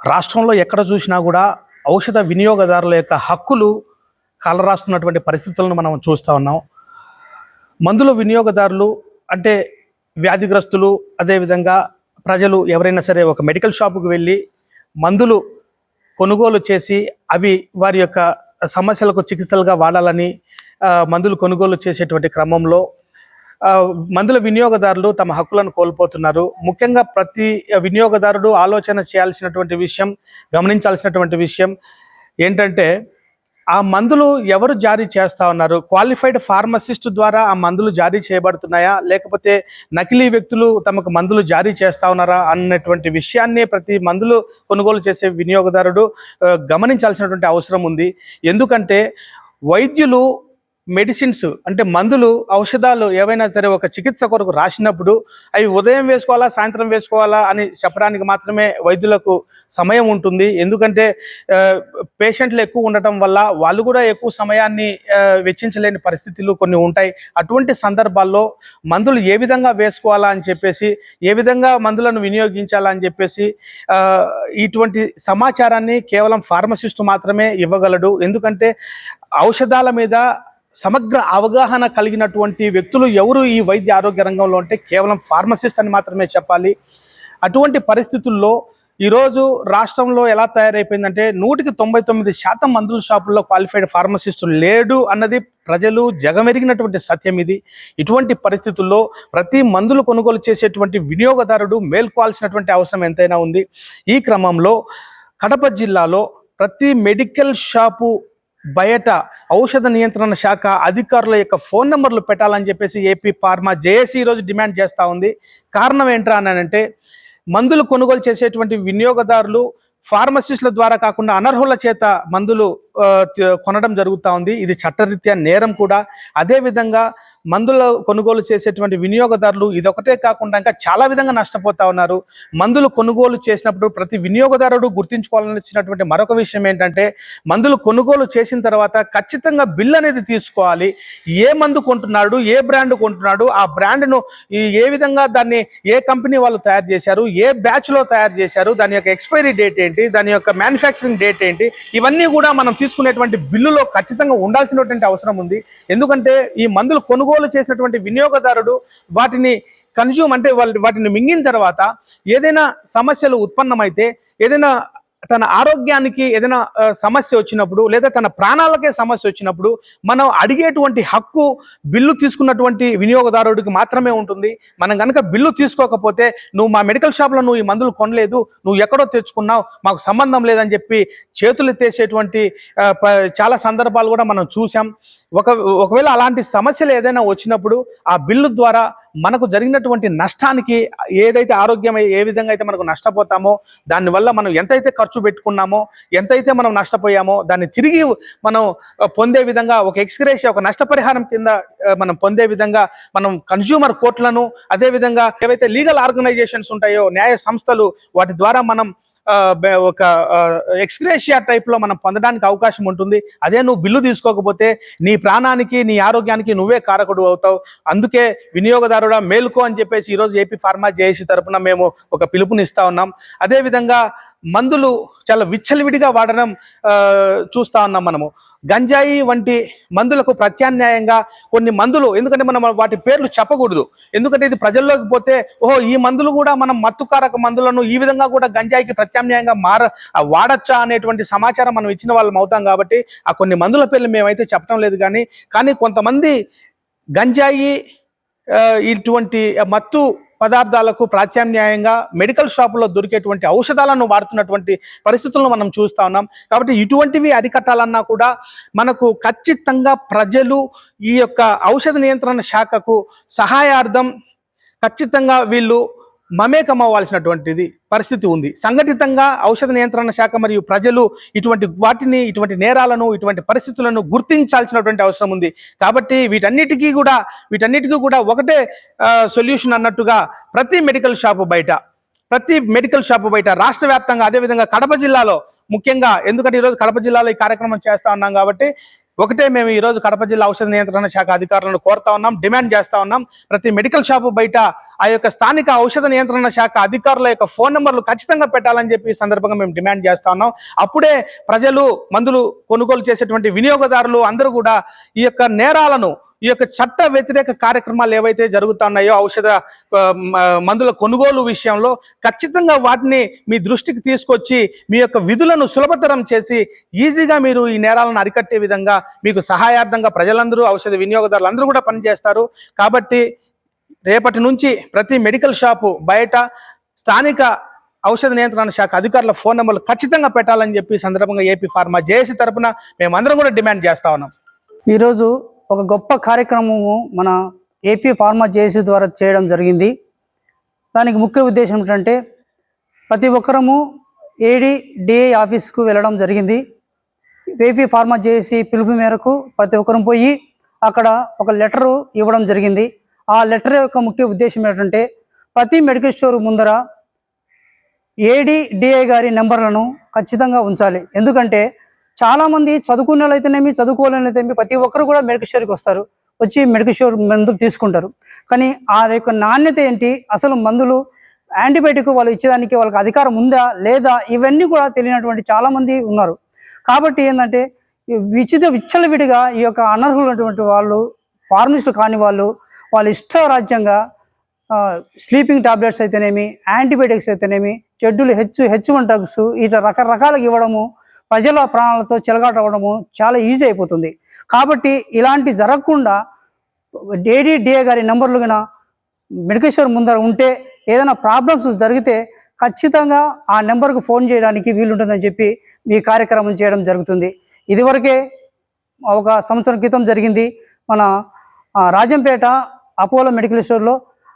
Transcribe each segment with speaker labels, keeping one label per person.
Speaker 1: రాష్ట్రంలో ఎక్కడ చూసినా కూడా ఔషధ వినియోగదారుల యొక్క హక్కులు కలరాస్తున్నటువంటి పరిస్థితులను మనం చూస్తూ ఉన్నాం. మందుల వినియోగదారులు అంటే వ్యాధిగ్రస్తులు అదేవిధంగా ప్రజలు ఎవరైనా సరే ఒక మెడికల్ షాపుకు వెళ్ళి మందులు కొనుగోలు చేసి అవి వారి యొక్క సమస్యలకు చికిత్సలుగా వాడాలని మందులు కొనుగోలు చేసేటువంటి క్రమంలో మందుల వినియోగదారులు తమ హక్కులను కోల్పోతున్నారు. ముఖ్యంగా ప్రతి వినియోగదారుడు ఆలోచన చేయాల్సినటువంటి విషయం గమనించాల్సినటువంటి విషయం ఏంటంటే ఆ మందులు ఎవరు జారీ చేస్తా ఉన్నారు? క్వాలిఫైడ్ ఫార్మసిస్ట్ ద్వారా ఆ మందులు జారీ చేయబడుతున్నాయా? లేకపోతే నకిలీ వ్యక్తులు తమకు మందులు జారీ చేస్తా ఉన్నారా? అన్నటువంటి విషయాన్ని ప్రతి మందులు కొనుగోలు చేసే వినియోగదారుడు గమనించాల్సినటువంటి అవసరం ఉంది. ఎందుకంటే వైద్యులు మెడిసిన్స్ అంటే మందులు ఔషధాలు ఏవైనా సరే ఒక చికిత్స కొరకు రాసినప్పుడు అవి ఉదయం వేసుకోవాలా సాయంత్రం వేసుకోవాలా అని చెప్పడానికి మాత్రమే వైద్యులకు సమయం ఉంటుంది. ఎందుకంటే పేషెంట్లు ఎక్కువ ఉండటం వల్ల వాళ్ళు కూడా ఎక్కువ సమయాన్ని వెచ్చించలేని పరిస్థితులు కొన్ని ఉంటాయి. అటువంటి సందర్భాల్లో మందులు ఏ విధంగా వేసుకోవాలా అని చెప్పేసి ఏ విధంగా మందులను వినియోగించాలా అని చెప్పేసి ఇటువంటి సమాచారాన్ని కేవలం ఫార్మసిస్ట్ మాత్రమే ఇవ్వగలడు. ఎందుకంటే ఔషధాల మీద సమగ్ర అవగాహన కలిగినటువంటి వ్యక్తులు ఎవరు ఈ వైద్య ఆరోగ్య రంగంలో అంటే కేవలం ఫార్మసిస్ట్ అని మాత్రమే చెప్పాలి. అటువంటి పరిస్థితుల్లో ఈరోజు రాష్ట్రంలో ఎలా తయారైపోయిందంటే నూటికి తొంభై తొమ్మిది శాతం మందుల షాపుల్లో క్వాలిఫైడ్ ఫార్మసిస్టులు లేడు అన్నది ప్రజలు జగమెరిగినటువంటి సత్యం ఇది. ఇటువంటి పరిస్థితుల్లో ప్రతి మందులు కొనుగోలు చేసేటువంటి వినియోగదారుడు మేల్కోవాల్సినటువంటి అవసరం ఎంతైనా ఉంది. ఈ క్రమంలో కడప జిల్లాలో ప్రతి మెడికల్ షాపు బయట ఔషధ నియంత్రణ శాఖ అధికారుల యొక్క ఫోన్ నెంబర్లు పెట్టాలని చెప్పేసి ఏపీ ఫార్మా జేఏసీ ఈరోజు డిమాండ్ చేస్తూ ఉంది. కారణం ఏంట్రా అని అంటే మందులు కొనుగోలు చేసేటువంటి వినియోగదారులు ఫార్మసిస్టుల ద్వారా కాకుండా అనర్హుల చేత మందులు కొనడం జరుగుతూ ఉంది. ఇది చట్టరీత్యా నేరం కూడా. అదేవిధంగా మందుల కొనుగోలు చేసేటువంటి వినియోగదారులు ఇదొకటే కాకుండా ఇంకా చాలా విధంగా నష్టపోతా ఉన్నారు. మందులు కొనుగోలు చేసినప్పుడు ప్రతి వినియోగదారుడు గుర్తించుకోవాల్సినటువంటి మరొక విషయం ఏంటంటే మందులు కొనుగోలు చేసిన తర్వాత ఖచ్చితంగా బిల్ అనేది తీసుకోవాలి. ఏ మందు కొంటున్నాడు ఏ బ్రాండ్ కొంటున్నాడు ఆ బ్రాండ్ను ఈ ఏ విధంగా దాన్ని ఏ కంపెనీ వాళ్ళు తయారు చేశారు ఏ బ్యాచ్లో తయారు చేశారు దాని యొక్క ఎక్స్పైరీ డేట్ ఏంటి దాని యొక్క మ్యానుఫ్యాక్చరింగ్ డేట్ ఏంటి ఇవన్నీ కూడా మనం తీసుకునేటువంటి బిల్లులో ఖచ్చితంగా ఉండాల్సినటువంటి అవసరం ఉంది. ఎందుకంటే ఈ మందులు కొనుగోలు చేసినటువంటి వినియోగదారుడు వాటిని కన్జ్యూమ్ అంటే వాళ్ళు వాటిని మింగిన తర్వాత ఏదైనా సమస్యలు ఉత్పన్నమైతే ఏదైనా తన ఆరోగ్యానికి ఏదైనా సమస్య వచ్చినప్పుడు లేదా తన ప్రాణాలకే సమస్య వచ్చినప్పుడు మనం అడిగేటువంటి హక్కు బిల్లు తీసుకున్నటువంటి వినియోగదారుడికి మాత్రమే ఉంటుంది. మనం కనుక బిల్లు తీసుకోకపోతే నువ్వు మా మెడికల్ షాప్లో నువ్వు ఈ మందులు కొనలేదు నువ్వు ఎక్కడో తెచ్చుకున్నావు మాకు సంబంధం లేదని చెప్పి చేతులు ఎత్తేసేటువంటి ప- చాలా సందర్భాలు కూడా మనం చూసాం ఒక ఒకవేళ అలాంటి సమస్యలు ఏదైనా వచ్చినప్పుడు ఆ బిల్లు ద్వారా మనకు జరిగినటువంటి నష్టానికి ఏదైతే ఆరోగ్యం ఏ విధంగా అయితే మనకు నష్టపోతామో దానివల్ల మనం ఎంతైతే ఖర్చు పెట్టుకున్నామో ఎంతైతే మనం నష్టపోయామో దాన్ని తిరిగి మనం పొందే విధంగా ఒక ఎక్స్గ్రేషియా ఒక నష్టపరిహారం కింద మనం పొందే విధంగా మనం కన్జ్యూమర్ కోర్టులను అదేవిధంగా ఏవైతే లీగల్ ఆర్గనైజేషన్స్ ఉంటాయో న్యాయ సంస్థలు వాటి ద్వారా మనం ఒక ఎక్స్గ్రేషియా టైప్లో మనం పొందడానికి అవకాశం ఉంటుంది. అదే నువ్వు బిల్లు తీసుకోకపోతే నీ ప్రాణానికి నీ ఆరోగ్యానికి నువ్వే కారకుడు అవుతావు. అందుకే వినియోగదారుడా మేలుకో అని చెప్పేసి ఈరోజు ఏపీ ఫార్మా జేఏసీ తరపున మేము ఒక పిలుపునిస్తా ఉన్నాం. అదేవిధంగా మందులు చాలా విచ్చలవిడిగా వాడడం చూస్తూ చూస్తా ఉన్నాం మనము. గంజాయి వంటి మందులకు ప్రత్యామ్నాయంగా కొన్ని మందులు ఎందుకంటే మనం వాటి పేర్లు చెప్పకూడదు. ఎందుకంటే ఇది ప్రజల్లోకి పోతే ఓహో ఈ మందులు కూడా మనం మత్తుకారక మందులను ఈ విధంగా కూడా గంజాయికి ప్రత్యామ్నాయంగా మార వాడచ్చా అనేటువంటి సమాచారం మనం ఇచ్చిన వాళ్ళం అవుతాం కాబట్టి ఆ కొన్ని మందుల పేర్లు మేమైతే చెప్పడం లేదు కానీ కానీ కొంతమంది గంజాయి ఇటువంటి మత్తు పదార్థాలకు ప్రాత్యామ్నాయంగా మెడికల్ షాపులో దొరికేటువంటి ఔషధాలను వాడుతున్నటువంటి పరిస్థితులను మనం చూస్తా ఉన్నాం. కాబట్టి ఇటువంటివి అరికట్టాలన్నా కూడా మనకు ఖచ్చితంగా ప్రజలు ఈ యొక్క ఔషధ నియంత్రణ శాఖకు సహాయార్థం ఖచ్చితంగా వీళ్ళు మమేకం అవ్వాల్సినటువంటిది పరిస్థితి ఉంది. సంఘటితంగా ఔషధ నియంత్రణ శాఖ మరియు ప్రజలు ఇటువంటి వాటిని ఇటువంటి నేరాలను ఇటువంటి పరిస్థితులను గుర్తించాల్సినటువంటి అవసరం ఉంది. కాబట్టి వీటన్నిటికీ కూడా వీటన్నిటికీ కూడా ఒకటే సొల్యూషన్ అన్నట్టుగా ప్రతి మెడికల్ షాపు బయట ప్రతి మెడికల్ షాపు బయట రాష్ట్ర వ్యాప్తంగా అదేవిధంగా కడప జిల్లాలో ముఖ్యంగా ఎందుకంటే ఈరోజు కడప జిల్లాలో ఈ కార్యక్రమం చేస్తా ఉన్నాం కాబట్టి ఒకటే మేము ఈరోజు కడప జిల్లా ఔషధ నియంత్రణ శాఖ అధికారులను కోరుతా ఉన్నాం డిమాండ్ చేస్తా ఉన్నాం. ప్రతి మెడికల్ షాపు బయట ఆ యొక్క స్థానిక ఔషధ నియంత్రణ శాఖ అధికారుల యొక్క ఫోన్ నెంబర్లు ఖచ్చితంగా పెట్టాలని చెప్పి ఈ సందర్భంగా మేము డిమాండ్ చేస్తా ఉన్నాం. అప్పుడే ప్రజలు మందులు కొనుగోలు చేసేటువంటి వినియోగదారులు అందరూ కూడా ఈ యొక్క నేరాలను ఈ యొక్క చట్ట వ్యతిరేక కార్యక్రమాలు ఏవైతే జరుగుతున్నాయో ఔషధ మందుల కొనుగోలు విషయంలో ఖచ్చితంగా వాటిని మీ దృష్టికి తీసుకొచ్చి మీ యొక్క విధులను సులభతరం చేసి ఈజీగా మీరు ఈ నేరాలను అరికట్టే విధంగా మీకు సహాయార్థంగా ప్రజలందరూ ఔషధ వినియోగదారులు అందరూ కూడా పనిచేస్తారు. కాబట్టి రేపటి నుంచి ప్రతి మెడికల్ షాపు బయట స్థానిక ఔషధ నియంత్రణ శాఖ అధికారుల ఫోన్ నెంబర్లు ఖచ్చితంగా పెట్టాలని చెప్పి సందర్భంగా ఏపీ ఫార్మా జేఏసీ తరపున మేమందరం కూడా డిమాండ్ చేస్తా ఉన్నాం.
Speaker 2: ఈరోజు ఒక గొప్ప కార్యక్రమము మన ఏపీ ఫార్మా జేసీ ద్వారా చేయడం జరిగింది. దానికి ముఖ్య ఉద్దేశం ఏంటంటే ప్రతి ఒక్కరము ఏడీ డిఏ ఆఫీస్కు వెళ్ళడం జరిగింది. ఏపీ ఫార్మా జేసీ పిలుపు మేరకు ప్రతి ఒక్కరం పోయి అక్కడ ఒక లెటరు ఇవ్వడం జరిగింది. ఆ లెటర్ యొక్క ముఖ్య ఉద్దేశం ఏంటంటే ప్రతి మెడికల్ స్టోర్ ముందర ఏడి గారి నెంబర్లను ఖచ్చితంగా ఉంచాలి. ఎందుకంటే చాలా మంది చదువుకున్న వాళ్ళైతేనేమి చదువుకోలేని ప్రతి ఒక్కరు కూడా మెడికల్ స్టోర్కి వస్తారు. వచ్చి మెడికల్ స్టోర్ మందులు తీసుకుంటారు. కానీ ఆ యొక్క నాణ్యత ఏంటి? అసలు మందులు యాంటీబయాటిక్ వాళ్ళు ఇచ్చేదానికి వాళ్ళకి అధికారం ఉందా లేదా? ఇవన్నీ కూడా తెలియనటువంటి చాలామంది ఉన్నారు. కాబట్టి ఏంటంటే విచిత విచిత విచ్చలవిడిగా ఈ యొక్క అనర్హులైనటువంటి వాళ్ళు ఫార్మసిస్టులు కాని వాళ్ళు వాళ్ళ ఇష్టరాజ్యంగా స్లీపింగ్ టాబ్లెట్స్ అయితేనేమి యాంటీబయాటిక్స్ అయితేనేమి చెడ్డులు హెచ్ హెచ్ వన్ డ్రగ్స్ ఇట్లా రకరకాలుగా ఇవ్వడము ప్రజల ప్రాణాలతో చెలగాటవడము చాలా ఈజీ అయిపోతుంది. కాబట్టి ఇలాంటి జరగకుండా డేడీ డిఏ గారి నెంబర్లు కన్నా మెడికల్ స్టోర్ ముందర ఉంటే ఏదైనా ప్రాబ్లమ్స్ జరిగితే ఖచ్చితంగా ఆ నెంబర్కు ఫోన్ చేయడానికి వీలుంటుందని చెప్పి మీ కార్యక్రమం చేయడం జరుగుతుంది. ఇదివరకే ఒక సంవత్సరం క్రితం జరిగింది. మన రాజంపేట అపోలో మెడికల్ స్టోర్లో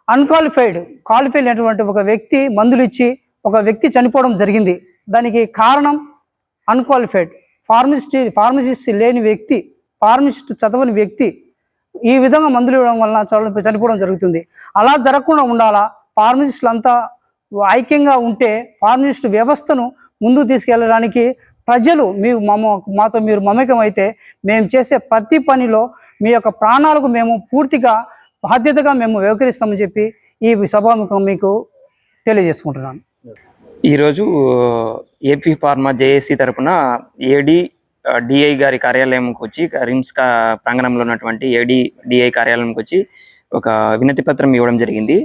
Speaker 2: అన్క్వాలిఫైడ్ క్వాలిఫైడ్ అయినటువంటి ఒక వ్యక్తి మందులు ఇచ్చి ఒక వ్యక్తి చనిపోవడం జరిగింది. దానికి కారణం అన్క్వాలిఫైడ్. ఫార్మసిస్ట్ ఫార్మసిస్ట్ లేని వ్యక్తి ఫార్మసిస్ట్ చదవని వ్యక్తి ఈ విధంగా మందులు ఇవ్వడం వలన చనిపోవడం జరుగుతుంది. అలా జరగకుండా ఉండాలా? ఫార్మసిస్టులు అంతా ఐక్యంగా ఉంటే ఫార్మసిస్ట్ వ్యవస్థను ముందుకు తీసుకెళ్ళడానికి ప్రజలు మీ మమ మాతో మీరు మమేకం అయితే మేము చేసే ప్రతి పనిలో మీ యొక్క ప్రాణాలకు మేము పూర్తిగా బాధ్యతగా మేము వ్యవహరిస్తామని చెప్పి ఈ సభాముఖం మీకు తెలియజేసుకుంటున్నాను.
Speaker 3: ఈరోజు ఏపీ ఫార్మా జేఏసీ తరపున ఏడి డిఐ గారి కార్యాలయంకి వచ్చి రిమ్స్ కా- ప్రాంగణంలో ఉన్నటువంటి ఏడి డిఐ కార్యాలయంకి వచ్చి ఒక వినతి పత్రం ఇవ్వడం జరిగింది.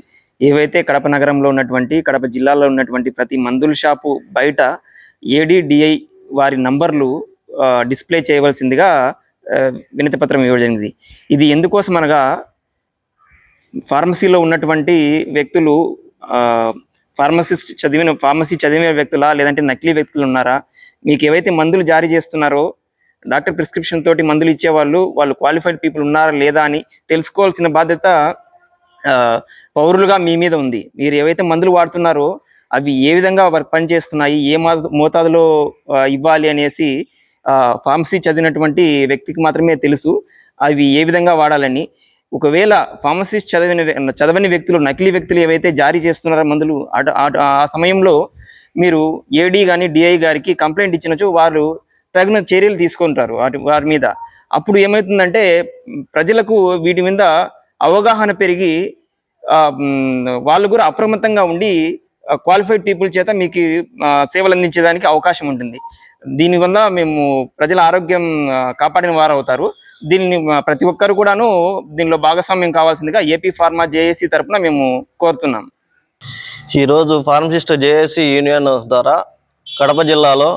Speaker 3: ఏవైతే కడప నగరంలో ఉన్నటువంటి కడప జిల్లాలో ఉన్నటువంటి ప్రతి మందుల షాపు బయట ఏడి డిఐ వారి నంబర్లు డిస్ప్లే చేయవలసిందిగా వినతి పత్రం ఇవ్వడం జరిగింది. ఇది ఎందుకోసం అనగా ఫార్మసీలో ఉన్నటువంటి వ్యక్తులు ఫార్మసిస్ట్ చదివిన ఫార్మసీ చదివిన వ్యక్తులా లేదంటే నకిలీ వ్యక్తులు ఉన్నారా? మీకు ఏవైతే మందులు జారీ చేస్తున్నారో డాక్టర్ ప్రిస్క్రిప్షన్ తోటి మందులు ఇచ్చేవాళ్ళు వాళ్ళు క్వాలిఫైడ్ పీపుల్ ఉన్నారా లేదా అని తెలుసుకోవాల్సిన బాధ్యత పౌరులుగా మీ మీద ఉంది. మీరు ఏవైతే మందులు వాడుతున్నారో అవి ఏ విధంగా వర్క్ పనిచేస్తున్నాయి ఏ మా మోతాదులో ఇవ్వాలి అనేసి ఫార్మసీ చదివినటువంటి వ్యక్తికి మాత్రమే తెలుసు. అవి ఏ విధంగా వాడాలని ఒకవేళ ఫార్మసిస్ట్ చదివిన చదవని వ్యక్తులు నకిలీ వ్యక్తులు ఏవైతే జారీ చేస్తున్నారో మందులు అటు- అటు- ఆ సమయంలో మీరు ఏడీ కానీ డిఐ గారికి కంప్లైంట్ ఇచ్చినచో వారు తగిన చర్యలు తీసుకుంటారు వాటి వారి మీద. అప్పుడు ఏమవుతుందంటే ప్రజలకు వీటి మీద అవగాహన పెరిగి వాళ్ళు కూడా అప్రమత్తంగా ఉండి క్వాలిఫైడ్ పీపుల్ చేత మీకు సేవలు అందించేదానికి అవకాశం ఉంటుంది. దీనివల్ల మేము ప్రజల ఆరోగ్యం కాపాడిన వారు అవుతారు దీన్ని ప్రతి ఒక్కరు కూడాను దీనిలో భాగస్వామ్యం కావాల్సిందిగా ఏపీ ఫార్మా జేఏసీ తరపున మేము కోరుతున్నాం.
Speaker 4: ఈరోజు ఫార్మసిస్ట్ జేఏసీ యూనియన్ ద్వారా కడప జిల్లాలో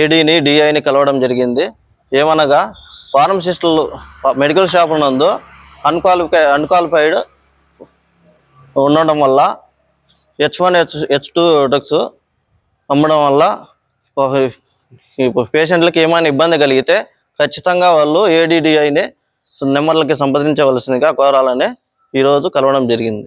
Speaker 4: ఏడీని డిఐని కలవడం జరిగింది. ఏమనగా ఫార్మసిస్టులు మెడికల్ షాప్ నందు అన్క్వాలిఫై అన్క్వాలిఫైడ్ ఉండడం వల్ల H one H H two drugs అమ్మడం వల్ల పేషెంట్లకు ఈ ఏమైనా ఇబ్బంది కలిగితే ఖచ్చితంగా వాళ్ళు ఏడీడీఐని నెంబర్లకి సంప్రదించవలసిందిగా కోరాలని ఈరోజు కలవడం జరిగింది.